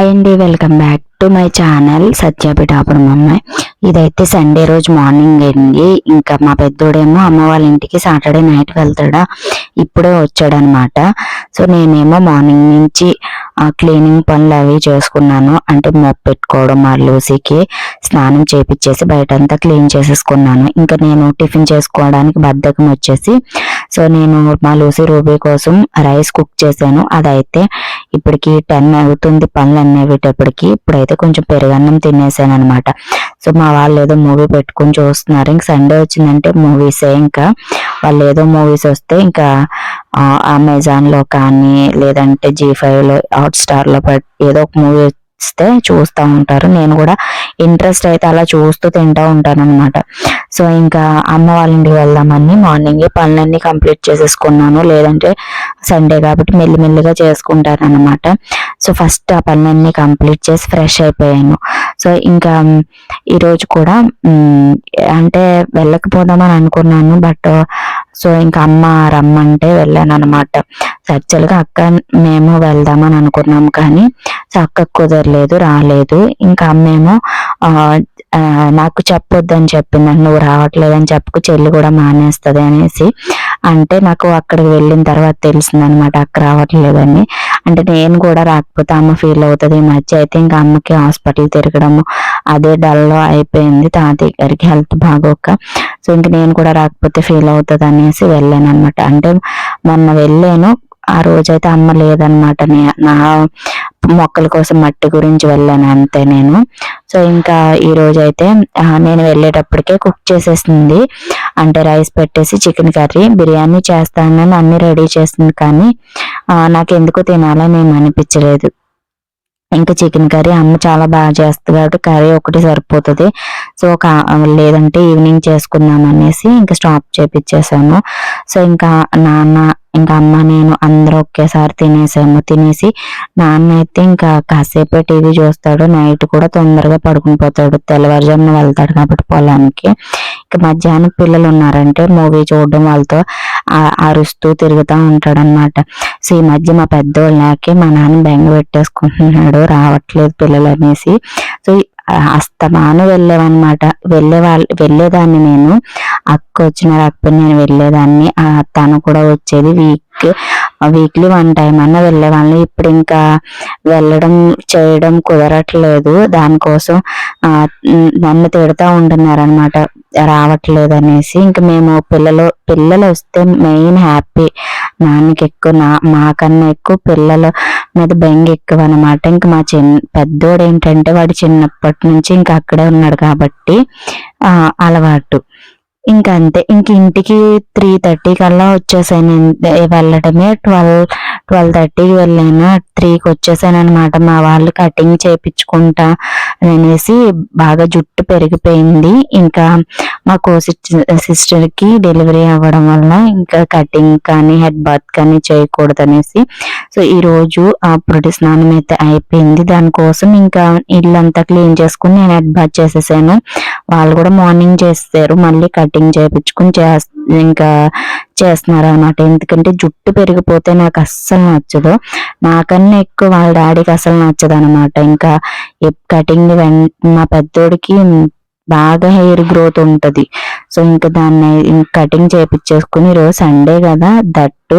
Hi అండి welcome back to my channel Satyapithapuram అమ్మాయి ఇదైతే సండే రోజు మార్నింగ్ అండి. ఇంకా మా పెద్దోడేమో అమ్మ వాళ్ళ ఇంటికి సాటర్డే నైట్ వెళ్తాడా? ఇప్పుడే వచ్చాడనమాట. సో నేనేమో మార్నింగ్ నుంచి క్లీనింగ్ పనులు అవి చేసుకున్నాను. అంటే మోప్ పెట్టుకోవడం మా లూసీకి స్నానం చేపించేసి బయటంతా క్లీన్ చేసేసుకున్నాను. ఇంకా నేను టిఫిన్ చేసుకోవడానికి బద్ధకం వచ్చేసి సో నేను మా లూసీ రూబీ కోసం రైస్ కుక్ చేశాను. అదైతే ఇప్పటికి టెన్ అవుతుంది పనులు అన్నేటప్పటికి ఇప్పుడైతే కొంచెం పెరుగన్నం తినేసాను అనమాట సో మా వాళ్ళు ఏదో మూవీ పెట్టుకొని చూస్తున్నారు. ఇంక సండే వచ్చిందంటే మూవీసే ఇంకా. వాళ్ళు ఏదో మూవీస్ వస్తే ఇంకా అమెజాన్లో కానీ లేదంటే జీ ఫైవ్లో హాట్స్టార్లో హాట్ ఏదో ఒక మూవీ వస్తే చూస్తూ ఉంటారు. నేను కూడా ఇంట్రెస్ట్ అయితే అలా చూస్తూ తింటూ ఉంటాను అనమాట సో ఇంకా అమ్మ వాళ్ళ ఇంటికి వెళ్దామని మార్నింగ్ పనులన్నీ కంప్లీట్ చేసేసుకున్నాను. లేదంటే సండే కాబట్టి మెల్లిమెల్లిగా చేసుకుంటాను అనమాట సో ఫస్ట్ ఆ పనులన్నీ కంప్లీట్ చేసి ఫ్రెష్ అయిపోయాను. సో ఇంకా ఈరోజు కూడా అంటే వెళ్ళకపోదామని అనుకున్నాను. బట్ సో ఇంకా అమ్మ రమ్మంటే వెళ్ళాను అనమాట యాక్చువల్గా అక్క మేము వెళ్దామని అనుకున్నాం కానీ సో అక్క కుదరలేదు రాలేదు. ఇంకా అమ్మేమో నాకు చెప్పొద్దని చెప్పింది నువ్వు రావట్లేదని చెప్పకు చెల్లి కూడా మానేస్తుంది అనేసి. అంటే నాకు అక్కడికి వెళ్ళిన తర్వాత తెలిసింది అనమాట అక్క రావట్లేదని. అంటే నేను కూడా రాకపోతే అమ్మ ఫీల్ అవుతుంది. ఈ మధ్య అయితే ఇంకా అమ్మకి హాస్పిటల్ తిరగడము అదే డల్లో అయిపోయింది. తాతయ్య గారికి హెల్త్ బాగోక. సో ఇంక నేను కూడా రాకపోతే ఫీల్ అవుతుంది అనేసి వెళ్ళాను అనమాట అంటే మొన్న వెళ్ళాను ఆ రోజైతే అమ్మ లేదనమాట నా మొక్కల కోసం మట్టి గురించి వెళ్ళాను అంతే నేను. సో ఇంకా ఈ రోజైతే నేను వెళ్ళేటప్పటికే కుక్ చేసేసింది. అంటే రైస్ పెట్టేసి చికెన్ కర్రీ బిర్యానీ చేస్తానని అన్ని రెడీ చేసింది కానీ నాకు ఎందుకు తినాలని ఏం అనిపించలేదు. ఇంకా చికెన్ కర్రీ అమ్మ చాలా బాగా చేస్తుంది కాబట్టి కర్రీ ఒకటి సరిపోతుంది. సో ఒక లేదంటే ఈవినింగ్ చేసుకుందాం అనేసి ఇంకా స్టాప్ చేపించేసాము సో ఇంకా నాన్న ఇంకా అమ్మ నేను అందరూ ఒకేసారి తినేసాము. తినేసి నాన్న అయితే ఇంకా కాసేపే టీవీ చూస్తాడు నైట్ కూడా తొందరగా పడుకుని పోతాడు. తెల్లవారుజామున వెళ్తాడు కాబట్టి పొలానికి. మధ్యాహ్నం పిల్లలు ఉన్నారంటే మూవీ చూడడం వాళ్ళతో అరుస్తూ తిరుగుతూ ఉంటాడు అనమాట సో ఈ మధ్య మా పెద్దోళ్ళకి మా నాన్న బెంగ పెట్టేసుకుంటున్నాడు రావట్లేదు పిల్లలు అనేసి సో అస్తమాను వెళ్ళేవన్నమాట. వెళ్ళే వాళ్ళు వెళ్ళేదాన్ని నేను. అక్క వచ్చిన రాకపోయినా నేను వెళ్ళేదాన్ని. ఆ తను కూడా వచ్చేది వీక్. వీక్లీ వన్ టైం అన్న వెళ్ళేవాళ్ళని ఇప్పుడు ఇంకా వెళ్ళడం చేయడం కుదరట్లేదు. దానికోసం నన్ను తిడతా ఉంటున్నారు అనమాట రావట్లేదు అనేసి ఇంకా మేము పిల్లలు పిల్లలు వస్తే మెయిన్ హ్యాపీ. నాన్నకి ఎక్కువ నా మాకన్నా ఎక్కువ పిల్లల మీద బెంగ ఎక్కువ అనమాట ఇంకా మా చిన్న పెద్దోడు ఏంటంటే వాడు చిన్నప్పటి నుంచి ఇంకా అక్కడే ఉన్నాడు కాబట్టి అలవాటు. ఇంకా అంతే ఇంక ఇంటికి త్రీ థర్టీ కల్లా వచ్చేసాను వెళ్ళడమే ట్వెల్వ్ ట్వెల్వ్ థర్టీకి వెళ్ళాను. త్రీకి వచ్చేసాను అనమాట మా వాళ్ళు కటింగ్ చేపించుకుంటా అనేసి బాగా జుట్టు పెరిగిపోయింది. ఇంకా మా కో సిస్టర్కి డెలివరీ అవ్వడం వల్ల ఇంకా కటింగ్ కానీ హెడ్ బాత్ కానీ చేయకూడదు అనేసి సో ఈరోజు ఆ పొడి స్నానం అయితే అయిపోయింది. దానికోసం ఇంకా ఇల్లంతా క్లీన్ చేసుకుని నేను హెడ్ బాత్ చేసేసాను. వాళ్ళు కూడా మార్నింగ్ చేస్తారు. మళ్ళీ కటింగ్ చేయించుకుని చేస్ ఇంకా చేస్తున్నారు అనమాట ఎందుకంటే జుట్టు పెరిగిపోతే నాకు అస్సలు నచ్చదు. నాకన్నా ఎక్కువ వాళ్ళ డాడీకి అసలు నచ్చదు అనమాట ఇంకా కటింగ్ మా పెద్దోడికి బాగా హెయిర్ గ్రోత్ ఉంటుంది. సో ఇంకా దాన్ని కటింగ్ చేపించేసుకుని ఈరోజు సండే కదా. దట్టు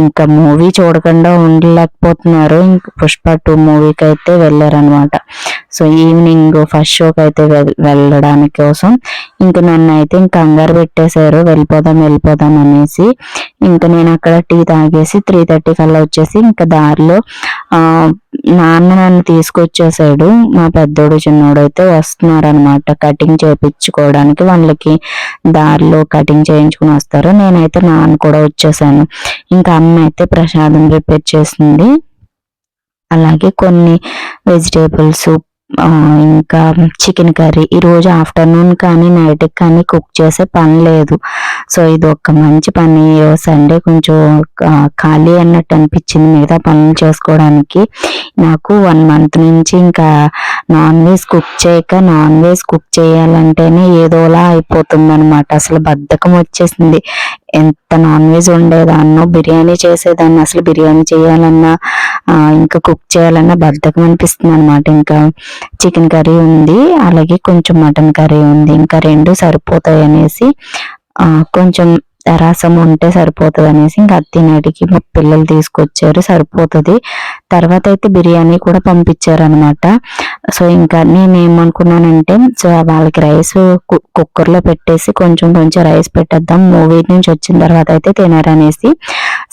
ఇంకా మూవీ చూడకుండా ఉండలేకపోతున్నారు. ఇంకా పుష్ప టూ మూవీకి అయితే వెళ్ళారనమాట సో ఈవినింగ్ ఫస్ట్ షోకి అయితే వెళ్ళడానికి కోసం ఇంక నన్ను అయితే ఇంకా కంగారు పెట్టేశారు వెళ్ళిపోదాం వెళ్ళిపోదాం అనేసి. ఇంకా నేను అక్కడ టీ తాగేసి త్రీ థర్టీ కల్లా వచ్చేసి ఇంకా దారిలో ఆ నాన్న నన్ను తీసుకొచ్చేసాడు. మా పెద్దోడు చిన్నోడు అయితే వస్తున్నారు అనమాట కటింగ్ చేయించుకోవడానికి వాళ్ళకి దారిలో కటింగ్ చేయించుకుని వస్తారు. నేనైతే నాన్న కూడా వచ్చేసాను. ఇంకా అమ్మ అయితే ప్రసాదం ప్రిపేర్ చేసింది అలాగే కొన్ని వెజిటేబుల్స్ ఇంకా చికెన్ కర్రీ. ఈరోజు ఆఫ్టర్నూన్ కానీ నైట్ కానీ కుక్ చేసే పని లేదు. సో ఇది ఒక మంచి పని. సండే కొంచెం ఖాళీ అన్నట్టు అనిపించింది మిగతా పనులు చేసుకోవడానికి. నాకు వన్ మంత్ నుంచి ఇంకా నాన్ వెజ్ కుక్ చేయక నాన్ వెజ్ కుక్ చేయాలంటేనే ఏదోలా అయిపోతుంది అనమాట అసలు బద్ధకం వచ్చేసింది. ఎంత నాన్ వెజ్ ఉండేదాన్నో బిర్యానీ చేసేదాన్ని అసలు బిర్యానీ చేయాలన్నా ఇంకా కుక్ చేయాలన్నా బద్ధకం అనిపిస్తుంది అనమాట ఇంకా చికెన్ కర్రీ ఉంది అలాగే కొంచెం మటన్ కర్రీ ఉంది. ఇంకా రెండు సరిపోతాయి అనేసి కొంచెం రసం ఉంటే సరిపోతుంది అనేసి ఇంకా అది మా పిల్లలు తీసుకొచ్చారు సరిపోతుంది. తర్వాత అయితే బిర్యానీ కూడా పంపించారు అనమాట సో ఇంకా నేను ఏమనుకున్నానంటే సో వాళ్ళకి రైస్ కుక్కర్లో పెట్టేసి కొంచెం కొంచెం రైస్ పెట్టేద్దాం. మూవీ నుంచి వచ్చిన తర్వాత అయితే తినారనేసి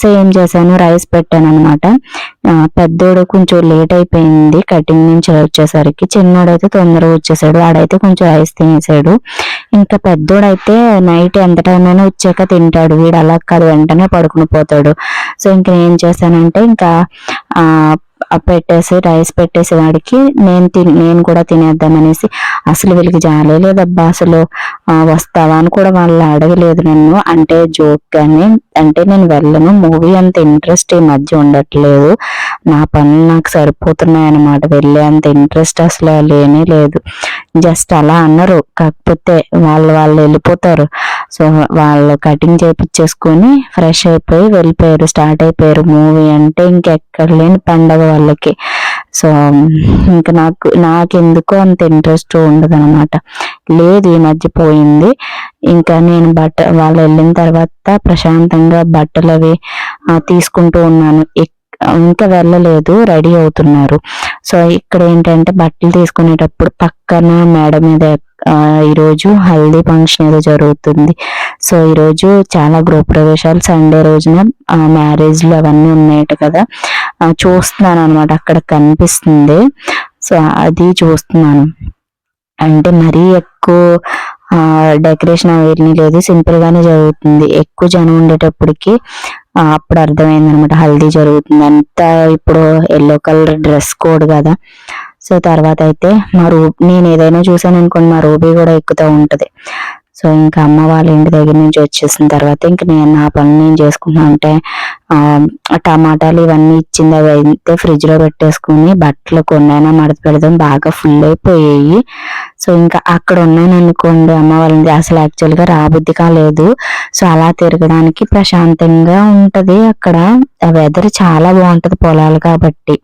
సో ఏం చేశాను? రైస్ పెట్టాను అనమాట పెద్దోడు కొంచెం లేట్ అయిపోయింది. కటింగ్ నుంచి వచ్చేసరికి చిన్నోడు అయితే తొందరగా వచ్చేసాడు. వాడైతే కొంచెం రైస్ తినేసాడు. ఇంకా పెద్దోడైతే నైట్ ఎంత టైం అయినా వచ్చాక తింటాడు. వీడు అలా కాదు. వెంటనే పడుకుని పోతాడు. సో ఇంకా ఏం చేశానంటే ఇంకా పెట్టేసి రైస్ పెట్టేసి వాడికి నేను తిని నేను కూడా తినేద్దామనేసి అసలు వీళ్ళకి జాలే లేదబ్బా అసలు వస్తావా అని కూడా వాళ్ళు అడగలేదు నన్ను. అంటే జోక్ కానీ అంటే నేను వెళ్ళను. మూవీ అంత ఇంట్రెస్ట్ ఈ మధ్య ఉండట్లేదు. నా పనులు నాకు సరిపోతున్నాయి అన్నమాట. వెళ్ళే అంత ఇంట్రెస్ట్ అసలు లేనే లేదు. జస్ట్ అలా అన్నారు. కాకపోతే వాళ్ళు వాళ్ళు వెళ్ళిపోతారు. సో వాళ్ళు కటింగ్ చేపించేసుకొని ఫ్రెష్ అయిపోయి వెళ్ళిపోయారు స్టార్ట్ అయిపోయారు మూవీ అంటే ఇంకెక్కడ లేని పండగ వాళ్ళకి. సో ఇంకా నాకు నాకెందుకో అంత ఇంట్రెస్ట్ ఉండదు అనమాట లేదు ఈ మధ్య పోయింది. ఇంకా నేను బట్ట వాళ్ళు వెళ్ళిన తర్వాత ప్రశాంతంగా బట్టలు అవి తీసుకుంటూ ఉన్నాను. ఎక్- ఇంకా వెళ్ళలేదు రెడీ అవుతున్నారు. సో ఇక్కడ ఏంటంటే బట్టలు తీసుకునేటప్పుడు పక్కన మేడ మీద ఈరోజు హల్దీ ఫంక్షన్ ఏదో జరుగుతుంది. సో ఈరోజు చాలా గృహప్రవేశాలు సండే రోజున మ్యారేజ్లు అవన్నీ ఉన్నాయట కదా. చూస్తున్నాను అనమాట అక్కడ కనిపిస్తుంది. సో అది చూస్తున్నాను. అంటే మరీ ఎక్కువ డెకరేషన్ అవన్నీ లేదు. సింపుల్ గానే జరుగుతుంది. ఎక్కువ జనం ఉండేటప్పటికి అప్పుడు అర్థమైంది అనమాట హల్దీ జరుగుతుంది. అంతా ఇప్పుడు ఎల్లో కలర్ డ్రెస్ కోడ్ కదా. సో తర్వాత అయితే మా రూ నేను ఏదైనా చూసాను అనుకోండి మా రూబీ కూడా ఎక్కుతూ ఉంటది. సో ఇంకా అమ్మ వాళ్ళ ఇంటి దగ్గర నుంచి వచ్చేసిన తర్వాత ఇంక నేను నా పనులు నేను చేసుకున్నా అంటే టమాటాలు ఇవన్నీ ఇచ్చింది అవి అయితే ఫ్రిడ్జ్లో పెట్టేసుకుని బట్టలు కొన్నైనా మడత పెడదాం బాగా ఫుల్ అయిపోయాయి. సో ఇంకా అక్కడ ఉన్నాను అనుకోండి అమ్మ వాళ్ళని అసలు యాక్చువల్గా రాబుద్ధి కాలేదు. సో అలా తిరగడానికి ప్రశాంతంగా ఉంటుంది అక్కడ. వెదర్ చాలా బాగుంటుంది పొలాలు కాబట్టి.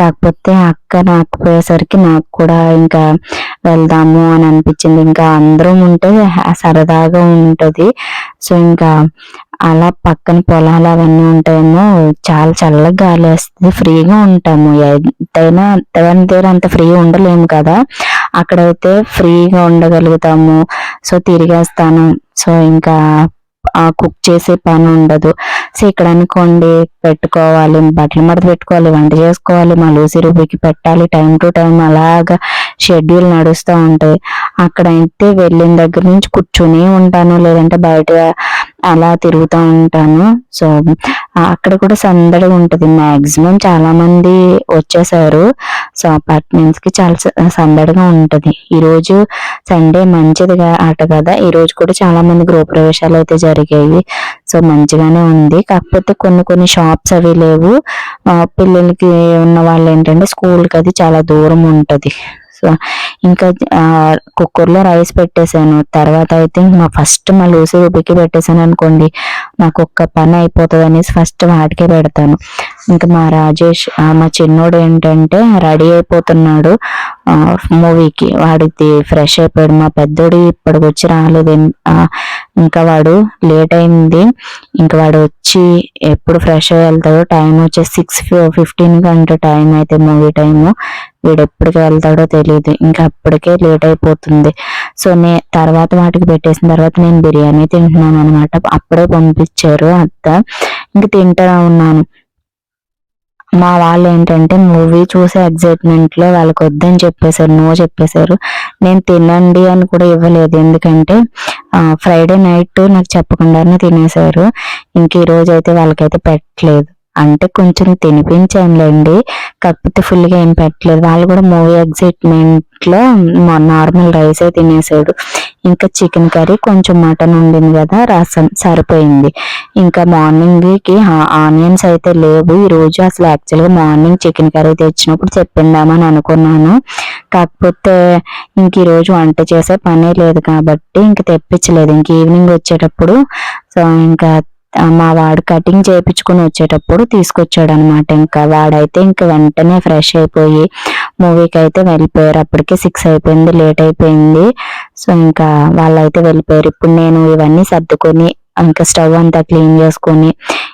కాకపోతే అక్క నాకు పోయేసరికి నాకు కూడా ఇంకా వెళ్దాము అని అనిపించింది. ఇంకా అందరం ఉంటే సరదాగా ఉంటుంది. సో ఇంకా అలా పక్కన పొలాలు అవన్నీ ఉంటాయేమో చాలా చల్లగా గాలి వేస్తుంది. ఫ్రీగా ఉంటాము. ఎంతైనా ఎవరి దగ్గర అంత ఫ్రీ ఉండలేము కదా. అక్కడైతే ఫ్రీగా ఉండగలుగుతాము. సో తిరిగేస్తాను. సో ఇంకా ఆ కుక్ చేసే పని ఉండదు. సో ఇక్కడ అనుకోండి పెట్టుకోవాలి బట్టలు మడత పెట్టుకోవాలి వంట చేసుకోవాలి మా లూసి రూబీకి పెట్టాలి టైం టు టైం అలాగా షెడ్యూల్ నడుస్తూ ఉంటాయి అక్కడ అయితే వెళ్ళిన దగ్గర నుంచి కూర్చుని ఉంటాను లేదంటే బయట అలా తిరుగుతూ ఉంటాను. సో అక్కడ కూడా సందడిగా ఉంటుంది. మ్యాక్సిమం చాలా మంది వచ్చేసారు. సో అపార్ట్మెంట్స్కి చాలా సందడిగా ఉంటుంది. ఈరోజు సండే మంచిదిగా ఆట కదా. ఈరోజు కూడా చాలా మంది గృహప్రవేశాలు అయితే జరిగాయి. సో మంచిగానే ఉంది. కాకపోతే కొన్ని కొన్ని షాప్స్ అవి లేవు. పిల్లలకి ఉన్న వాళ్ళు ఏంటంటే స్కూల్కి అది చాలా దూరం ఉంటుంది. ఇంకా కుక్కర్లో రైస్ పెట్టేశాను. తర్వాత అయితే మా ఫస్ట్ మా లూసి ఉబ్బికి పెట్టేశాను అనుకోండి. నాకు ఒక్క పని అయిపోతుంది అనేసి ఫస్ట్ వాటికే పెడతాను. ఇంకా మా రాజేష్ మా చిన్నోడు ఏంటంటే రెడీ అయిపోతున్నాడు మూవీకి. వాడికి ఫ్రెష్ అయిపోయాడు. మా పెద్దోడు ఇప్పటికి వచ్చి రాలేదు. ఇంకా వాడు లేట్ అయింది. ఇంకా వాడు వచ్చి ఎప్పుడు ఫ్రెష్ అయ్యి వెళ్తాడో టైం వచ్చేసి సిక్స్ ఫిఫ్టీన్ అంటే టైం అయితే మూవీ టైము. వీడు ఎప్పటికి వెళ్తాడో తెలియదు ఇంకా అప్పటికే లేట్ అయిపోతుంది. సో నే తర్వాత వాటికి పెట్టేసిన తర్వాత నేను బిర్యానీ తింటున్నాను అనమాట అప్పుడే పంపించారు అత్త. ఇంక తింటా ఉన్నాను. మా వాళ్ళు ఏంటంటే మూవీ చూసే ఎగ్జైట్మెంట్లో వాళ్ళకి వద్దని చెప్పేశారు నో చెప్పేశారు. నేను తినండి అని కూడా ఇవ్వలేదు. ఎందుకంటే ఫ్రైడే నైట్ నాకు చెప్పకుండానే తినేశారు. ఇంక ఈ రోజు అయితే వాళ్ళకైతే పెట్టలేదు. అంటే కొంచెం తినిపించానులేండి. కాకపోతే ఫుల్గా ఏం పెట్టలేదు. వాళ్ళు కూడా మూవీ ఎగ్జైట్మెంట్లో నార్మల్ రైసే తినేసాడు. ఇంకా చికెన్ కర్రీ కొంచెం మటన్ ఉండింది కదా రసం సరిపోయింది. ఇంకా మార్నింగ్కి ఆనియన్స్ అయితే లేవు. ఈరోజు అసలు యాక్చువల్గా మార్నింగ్ చికెన్ కర్రీ తెచ్చినప్పుడు చెప్పిందామని అనుకున్నాను. కాకపోతే ఇంక ఈరోజు వంట చేసే పనే లేదు కాబట్టి ఇంక తెప్పించలేదు. ఇంక ఈవినింగ్ వచ్చేటప్పుడు సో ఇంకా మా వాడు కటింగ్ చేయించుకుని వచ్చేటప్పుడు తీసుకొచ్చాడు అనమాట ఇంకా వాడైతే ఇంకా వెంటనే ఫ్రెష్ అయిపోయి మూవీకి అయితే వెళ్ళిపోయారు. అప్పటికే సిక్స్ అయిపోయింది లేట్ అయిపోయింది. సో ఇంకా వాళ్ళైతే వెళ్ళిపోయారు. ఇప్పుడు నేను ఇవన్నీ సర్దుకొని ఇంకా స్టవ్ అంతా క్లీన్ చేసుకొని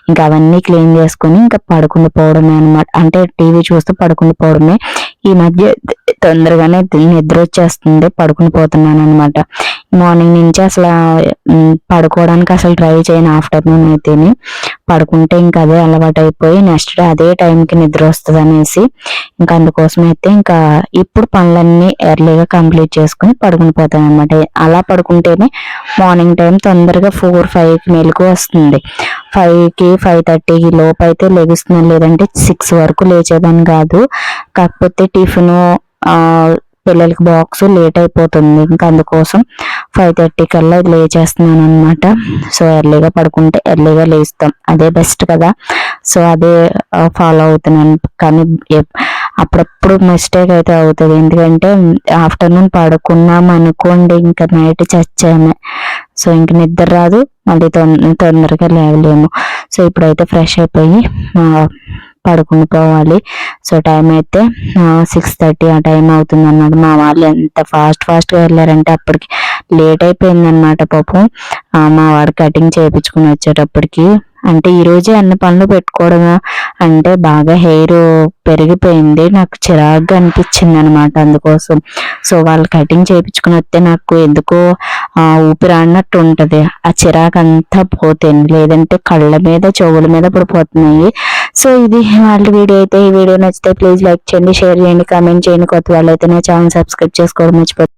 ఇంకా అవన్నీ క్లీన్ చేసుకొని ఇంకా పడుకుని పోవడమే అనమాట అంటే టీవీ చూస్తూ పడుకుని పోవడమే. ఈ మధ్య తొందరగానే నిద్ర వచ్చేస్తుంది పడుకుని పోతున్నాను అనమాట మార్నింగ్ నుంచి అసలు పడుకోవడానికి అసలు ట్రై చేయను. ఆఫ్టర్నూన్ అయితేనే పడుకుంటే ఇంకా అదే అలవాటు అయిపోయి నెక్స్ట్ డే అదే టైంకి నిద్ర వస్తుంది అనేసి ఇంకా అందుకోసం అయితే ఇంకా ఇప్పుడు పనులన్నీ ఎర్లీగా కంప్లీట్ చేసుకుని పడుకుని పోతాను అనమాట అలా పడుకుంటేనే మార్నింగ్ టైం తొందరగా ఫోర్ ఫైవ్కి మెలకు వస్తుంది. ఫైవ్కి ఫైవ్ థర్టీకి లోపు అయితే లెగుస్తున్నాను. లేదంటే సిక్స్ వరకు లేచేదాన్ని కాదు. కాకపోతే టిఫిన్ పిల్లలకి బాక్స్ లేట్ అయిపోతుంది. ఇంకా అందుకోసం ఫైవ్ థర్టీ కల్లా లేచేస్తున్నాను అనమాట సో ఎర్లీగా పడుకుంటే ఎర్లీగా లేస్తాం. అదే బెస్ట్ కదా. సో అదే ఫాలో అవుతున్నాను. కానీ అప్పుడప్పుడు మిస్టేక్ అయితే అవుతుంది. ఎందుకంటే ఆఫ్టర్నూన్ పడుకున్నాం అనుకోండి ఇంకా నైట్ చచ్చామే. సో ఇంక నిద్ర రాదు. మళ్ళీ తొందరగా లేవలేము. సో ఇప్పుడైతే ఫ్రెష్ అయిపోయి పడుకుని పోవాలి సో టైం అయితే సిక్స్ థర్టీ ఆ టైం అవుతుంది అన్నమాట మా వాళ్ళు ఎంత ఫాస్ట్ ఫాస్ట్గా వెళ్ళారంటే అప్పటికి లేట్ అయిపోయింది అనమాట పాపం మా వాడు కటింగ్ చేయించుకుని వచ్చేటప్పటికి. అంటే ఈరోజే అన్ని పనులు పెట్టుకోవడం అంటే బాగా హెయిర్ పెరిగిపోయింది. నాకు చిరాగ్గా అనిపించింది అనమాట అందుకోసం. సో వాళ్ళు కటింగ్ చేయించుకుని వస్తే నాకు ఎందుకో ఊపిరి ఊపిరాడినట్టు ఉంటుంది. ఆ చిరాకు అంతా పోతుంది. లేదంటే కళ్ళ మీద చెవుల మీద పడిపోతున్నాయి. సో ఇది వాళ్ళ వీడియో అయితే ఈ వీడియో నచ్చితే ప్లీజ్ లైక్ చేయండి షేర్ చేయండి కామెంట్ చేయండి. కొత్త వాళ్ళు అయితే నా ఛానల్ సబ్స్క్రైబ్ చేసుకోవడం మర్చిపోతుంది